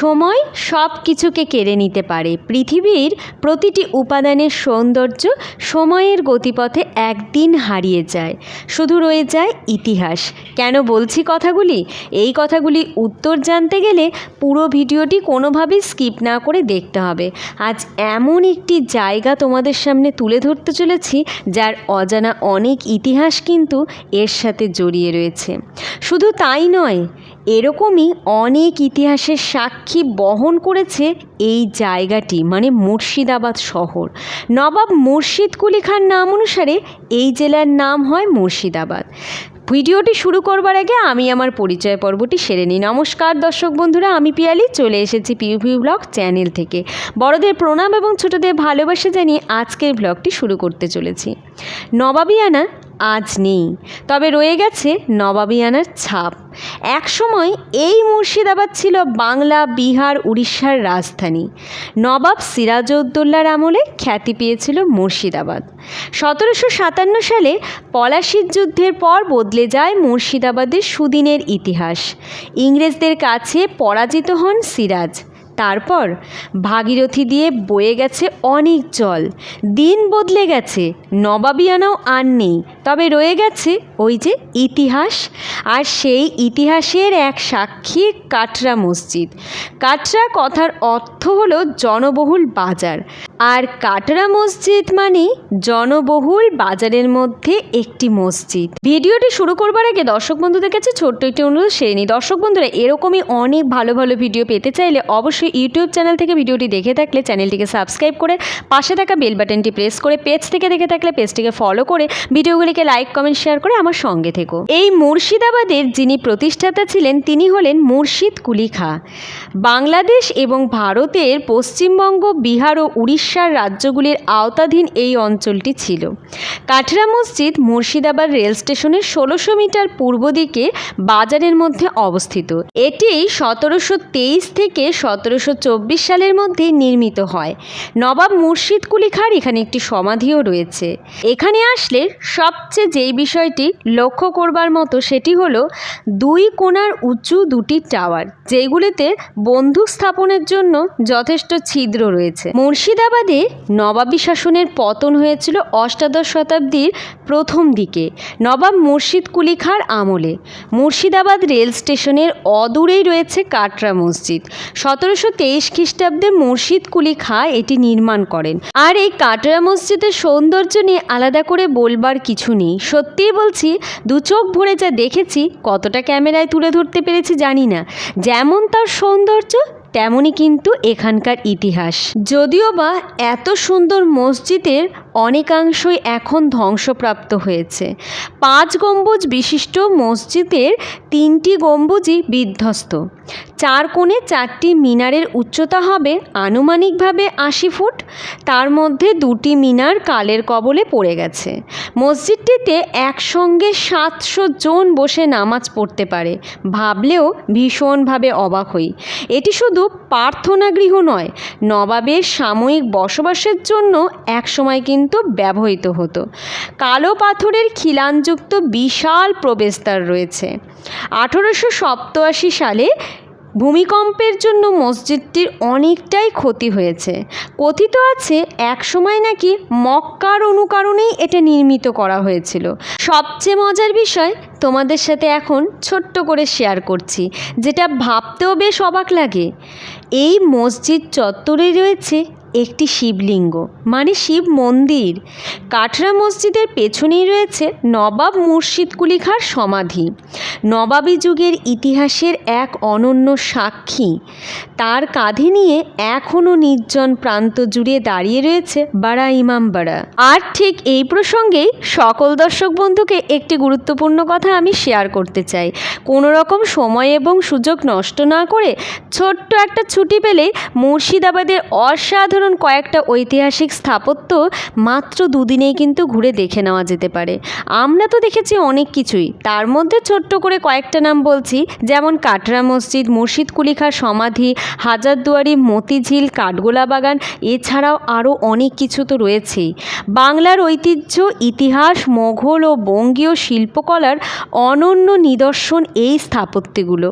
সময় সব কিছুকে কেড়ে নিতে পারে। পৃথিবীর প্রতিটি উপাদানের সৌন্দর্য সময়ের গতিপথে একদিন হারিয়ে যায়। শুধু রয়ে যায় ইতিহাস। কেন বলছি কথাগুলি? এই কথাগুলি উত্তর জানতে গেলে পুরো ভিডিওটি কোনোভাবেই স্কিপ না করে দেখতে হবে। আজ এমন একটি জায়গা তোমাদের সামনে তুলে ধরতে চলেছি, যার অজানা অনেক ইতিহাস কিন্তু এর সাথে জড়িয়ে রয়েছে। শুধু তাই নয় এরকমই অনেক ইতিহাসের সাক্ষী বহন করেছে এই জায়গাটি মানে মুর্শিদাবাদ শহর। নবাব মুর্শিদ কুলি খান নাম অনুসারে এই জেলার নাম হয় মুর্শিদাবাদ। ভিডিওটি শুরু করবার আগে আমি আমার পরিচয় পর্বটি সেরে নিই। নমস্কার দর্শক বন্ধুরা, আমি পিয়ালি, চলে এসেছি পিউভি ব্লগ চ্যানেল থেকে। বড়দের প্রণাম এবং ছোটদের ভালোবাসা জানিয়ে আজকের ব্লগটি শুরু করতে চলেছি। নবাবিয়ানা আজ নেই। তবে রয়ে গেছে নবাবিয়ানার ছাপ। একসময় এই মুর্শিদাবাদ ছিল বাংলা, বিহার, উড়িষ্যার রাজধানী। নবাব সিরাজউদ্দৌলার আমলে খ্যাতি পেয়েছিল মুর্শিদাবাদ। সতেরোশো সাতান্ন সালে পলাশির যুদ্ধের পর বদলে যায় মুর্শিদাবাদের সুদিনের ইতিহাস। ইংরেজদের কাছে পরাজিত হন সিরাজ। তারপর ভাগীরথী দিয়ে বয়ে গেছে অনেক জল। দিন বদলে গেছে নবাবিয়ানাও আর নেই। তবে রয়ে গেছে ওই যে ইতিহাস, আর সেই ইতিহাসের এক সাক্ষী কাটরা মসজিদ। কাটরা কথার অর্থ হলো জনবহুল বাজার। আর কাটরা মসজিদ মানে জনবহুল বাজারের মধ্যে একটি মসজিদ। ভিডিওটি শুরু করবার আগে দর্শক বন্ধুদের কাছে ছোট্ট একটি অনুরোধ সেরে নিই দর্শক বন্ধুরা এরকমই অনেক ভালো ভালো ভিডিও পেতে চাইলে অবশ্যই ইউটিউব চ্যানেল থেকে ভিডিওটি দেখে থাকলে চ্যানেলটিকে সাবস্ক্রাইব করে পাশে থাকা বেল বাটনটি প্রেস করে পেজ থেকে দেখে থাকলে পেজটিকে ফলো করে ভিডিওগুলিকে লাইক কমেন্ট শেয়ার করে আমার সঙ্গে থেকো। এই মুর্শিদাবাদের যিনি প্রতিষ্ঠাতা ছিলেন, তিনি হলেন মুর্শিদ কুলি খা বাংলাদেশ এবং ভারতের পশ্চিমবঙ্গ, বিহার ও উড়িষ্যার রাজ্যগুলির আওতাধীন এই অঞ্চলটি ছিল। কাঠরা মসজিদ মুর্শিদাবাদ রেল স্টেশনের ষোলোশো মিটার পূর্ব দিকে বাজারের মধ্যে অবস্থিত। এটি সতেরোশো তেইশ থেকে সতেরোশো চব্বিশ সালের মধ্যে নির্মিত হয়। নবাব মুর্শিদ কুলি খাঁর এখানে একটি সমাধিও রয়েছে। এখানে আসলে সবচেয়ে যেই বিষয়টি লক্ষ্য করবার মতো সেটি হলো দুই কোণার উঁচু দুটি টাওয়ার যেগুলিতে বন্দুক স্থাপনের জন্য যথেষ্ট ছিদ্র রয়েছে। মুর্শিদাবাদে নবাবী শাসনের পতন হয়েছিল অষ্টাদশ শতাব্দীর প্রথম দিকে, নবাব মুর্শিদ কুলি খাঁর আমলে। মুর্শিদাবাদ রেল স্টেশনের অদূরেই রয়েছে কাটরা মসজিদ। সতেরোশো তেইশ খ্রিস্টাব্দে মুর্শিদ কুলি খা এটি নির্মাণ করেন। আর এই কাটরা মসজিদের সৌন্দর্য নিয়ে আলাদা করে বলবার কিছু নেই। সত্যিই বলছি, দু চোখ ভরে যা দেখেছি, কতটা ক্যামেরায় তুলে ধরতে পেরেছি জানি না। যেমন তার সৌন্দর্য তেমনই কিন্তু এখানকার ইতিহাস। যদিও বা এত সুন্দর মসজিদের অনেকাংশই এখন ধ্বংসপ্রাপ্ত হয়েছে। পাঁচ গম্বুজ বিশিষ্ট মসজিদের তিনটি গম্বুজই বিধ্বস্ত। চার কোণে চারটি মিনারের উচ্চতা হবে আনুমানিকভাবে আশি ফুট। তার মধ্যে দুটি মিনার কালের কবলে পড়ে গেছে। মসজিদটিতে একসঙ্গে সাতশো জন বসে নামাজ পড়তে পারে। ভাবলেও ভীষণভাবে অবাক হই। এটি শুধু প্রার্থনা গৃহ নয়, নবাবের সাময়িক বসবাসের জন্য একসময় কিন্তু ব্যবহৃত হতো। কালো পাথরের খিলানযুক্ত বিশাল প্রবেশদ্বার রয়েছে। আঠেরোশো সপ্তআশি সালে ভূমিকম্পের জন্য মসজিদটির অনেকটাই ক্ষতি হয়েছে। কথিত আছে, একসময় নাকি মক্কার অনুকরণেই এটা নির্মিত করা হয়েছিল। সবচেয়ে মজার বিষয় তোমাদের সাথে এখন ছোট্ট করে শেয়ার করছি, যেটা ভাবতেও বেশ অবাক লাগে। এই মসজিদ চত্বরে রয়েছে একটি শিবলিঙ্গ। মানে শিব মন্দির। কাটরা মসজিদের পেছনেই রয়েছে নবাব মুর্শিদ কুলি খাঁর সমাধি। নবাবী যুগের ইতিহাসের এক অনন্য সাক্ষী। তার কাঁধে নিয়ে এখনও নির্জন প্রান্ত জুড়ে দাঁড়িয়ে রয়েছে বাড়া ইমামবাড়া আর ঠিক এই প্রসঙ্গেই সকল দর্শক বন্ধুকে একটি গুরুত্বপূর্ণ কথা আমি শেয়ার করতে চাই। কোনো রকম সময় এবং সুযোগ নষ্ট না করে ছোট্ট একটা ছুটি পেলে মুর্শিদাবাদের অসাধারণ অসাধারণ কয়েকটা ঐতিহাসিক স্থাপত্য মাত্র দুদিনেই কিন্তু ঘুরে দেখে নেওয়া যেতে পারে। আমরা তো দেখেছি অনেক কিছুই। তার মধ্যে ছোট্ট করে কয়েকটা নাম বলছি, যেমন কাটরা মসজিদ, মুর্শিদ কুলিখার সমাধি, হাজারদুয়ারি, মতিঝিল, কাঠগোলা বাগান, এছাড়াও আরও অনেক কিছু তো রয়েছেই। বাংলার ঐতিহ্য, ইতিহাস, মোঘল ও বঙ্গীয় শিল্পকলার অনন্য নিদর্শন এই স্থাপত্যগুলো।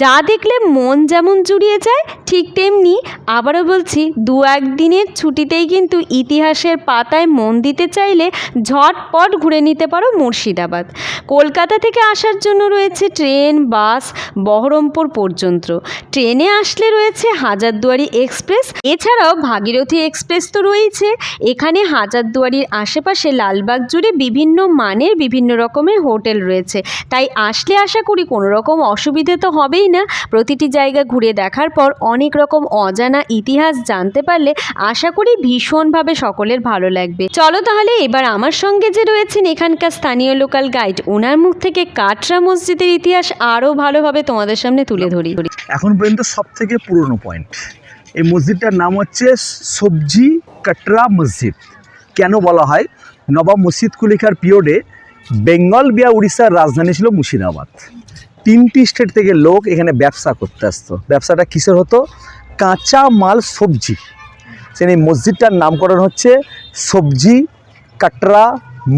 যা দেখলে মন যেমন জুড়িয়ে যায়, ঠিক তেমনি আবারও বলছি দু একদিনের ছুটিতেই কিন্তু ইতিহাসের পাতায় মন দিতে চাইলে ঝটপট ঘুরে নিতে পারো মুর্শিদাবাদ। কলকাতা থেকে আসার জন্য রয়েছে ট্রেন, বাস, বহরমপুর পর্যন্ত। ট্রেনে আসলে রয়েছে হাজারদুয়ারি এক্সপ্রেস, এছাড়াও ভাগীরথী এক্সপ্রেস তো রয়েছে। এখানে হাজারদুয়ারির আশেপাশে লালবাগ জুড়ে বিভিন্ন মানের বিভিন্ন রকমের হোটেল রয়েছে। তাই আসলে আশা করি কোনো রকম অসুবিধে তো হবেই না। প্রতিটি জায়গা ঘুরে দেখার পর অনেক রকম অজানা ইতিহাস জানতে পারলে আশা করি ভীষণভাবে সকলের ভালো লাগবে। চলো তাহলে এবার আমার সঙ্গে যে রয়েছেন এখানকার স্থানীয় লোকাল গাইড ওনার মুখ থেকে কাটরা মসজিদের ইতিহাস আরও ভালোভাবে তোমাদের সামনে তুলে ধরি। এখন পর্যন্ত সব থেকে পুরনো পয়েন্ট এই মসজিদটার নাম হচ্ছে সবজি কাটরা মসজিদ। কেন বলা হয়? নবাব মসজিদ কুলিখার পিরিয়ডে বেঙ্গল বিয়া উড়িষ্যার রাজধানী ছিল মুর্শিদাবাদ। তিনটি স্টেট থেকে লোক এখানে ব্যবসা করতে আসতো। ব্যবসাটা কিসের হতো? কাঁচা মাল সবজি। সেই এই মসজিদটার নামকরণ হচ্ছে সবজি কাটরা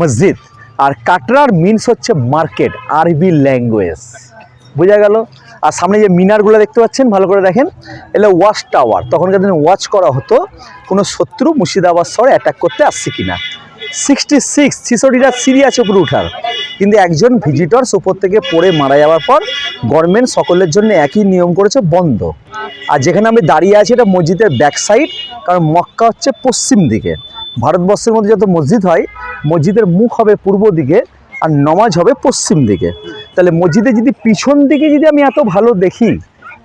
মসজিদ। আর কাটরার মিনস হচ্ছে মার্কেট আরবি ল্যাঙ্গুয়েজ বোঝা গেল? আর সামনে যে মিনারগুলো দেখতে পাচ্ছেন, ভালো করে দেখেন, এগুলো ওয়াচ টাওয়ার তখনকার দিনে ওয়াচ করা হতো, কোনো শত্রু মুর্শিদাবাদ শহরে অ্যাটাক করতে আসছে কিনা। সিক্সটি সিক্স ছিষট্টিটা আছে উপরে উঠার। কিন্তু একজন ভিজিটর্স উপর থেকে পড়ে মারা যাওয়ার পর গভর্নমেন্ট সকলের জন্য একই নিয়ম করেছে, বন্ধ। আর যেখানে আমি দাঁড়িয়ে আছি, এটা মসজিদের ব্যাক সাইড কারণ মক্কা হচ্ছে পশ্চিম দিকে। ভারতবর্ষের মধ্যে যত মসজিদ হয়, মসজিদের মুখ হবে পূর্ব দিকে আর নমাজ হবে পশ্চিম দিকে। তাহলে মসজিদে যদি পিছন দিকে যদি আমি এত ভালো দেখি,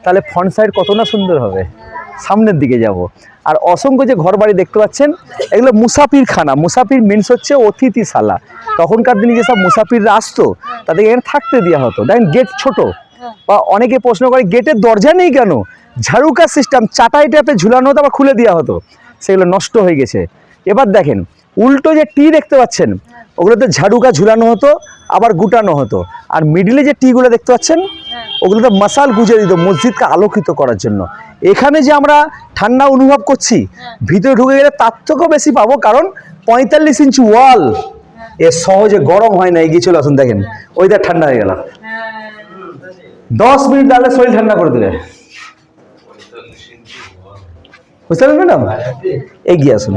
তাহলে ফ্রন্ট সাইড কত না সুন্দর হবে? সামনের দিকে যাব। আর অসংখ্য যে ঘর বাড়ি দেখতে পাচ্ছেন, এগুলো মুসাফির খানা মুসাফির মিনস হচ্ছে অতিথিশালা। তখনকার দিনে যেসব মুসাফিররা আসতো, তাদেরকে এখানে থাকতে দেওয়া হতো। দেখেন গেট ছোট। বা অনেকে প্রশ্ন করে গেটের দরজা নেই কেন? ঝাড়ুকা সিস্টেম চাটাই ট্যাপে ঝুলানো হতো আবার খুলে দেওয়া হতো। সেগুলো নষ্ট হয়ে গেছে। এবার দেখেন উল্টো যে টি দেখতে পাচ্ছেন ওগুলোতে ঝাড়ুকা ঝুলানো হতো আবার গুটানো হতো। আর মিডিলে যে টিগুলো দেখতে পাচ্ছেন ওগুলোতে মশাল গুজে দিত মসজিদকে আলোকিত করার জন্য। এখানে যে আমরা ঠান্ডা অনুভব করছি ভিতরে ঢুকে গেলে তার থেকেও বেশি পাবো কারণ পঁয়তাল্লিশ ইঞ্চি ওয়াল এ সহজে গরম হয় না এগিয়ে চলে আসুন দেখেন। ওইটা ঠান্ডা হয়ে গেল। দশ মিনিট দাঁড়ালে শরীর ঠান্ডা করে দেবে বুঝতে পারলেন ম্যাডাম? এগিয়ে আসুন।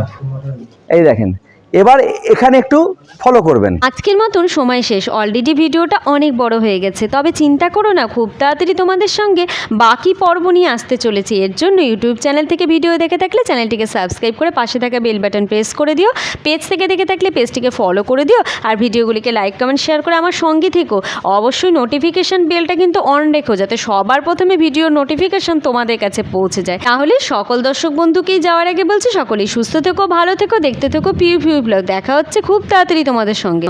এই দেখেন এবার এখানে একটু ফলো করবেন। আজকের মতন সময় শেষ। অলরেডি ভিডিওটা অনেক বড় হয়ে গেছে। তবে চিন্তা করো না, খুব তাড়াতাড়ি তোমাদের সঙ্গে বাকি পর্ব নিয়ে আসতে চলেছি। এর জন্য ইউটিউব চ্যানেল থেকে ভিডিও দেখে থাকলে চ্যানেলটিকে সাবস্ক্রাইব করে পাশে থাকা বেল বাটন প্রেস করে দিও। পেজ থেকে দেখে থাকলে পেজটিকে ফলো করে দিও। আর ভিডিওগুলিকে লাইক কমেন্ট শেয়ার করে আমার সঙ্গে থেকো। অবশ্যই নোটিফিকেশান বেলটা কিন্তু অন রেখো, যাতে সবার প্রথমে ভিডিওর নোটিফিকেশান তোমাদের কাছে পৌঁছে যায়। তাহলে সকল দর্শক বন্ধুকেই যাওয়ার আগে বলছি, সকলেই সুস্থ থেকো, ভালো থেকো, দেখতে থেকো পিউ পিউ ব্লগ দেখা হচ্ছে খুব তাড়াতাড়ি তোমাদের সঙ্গে।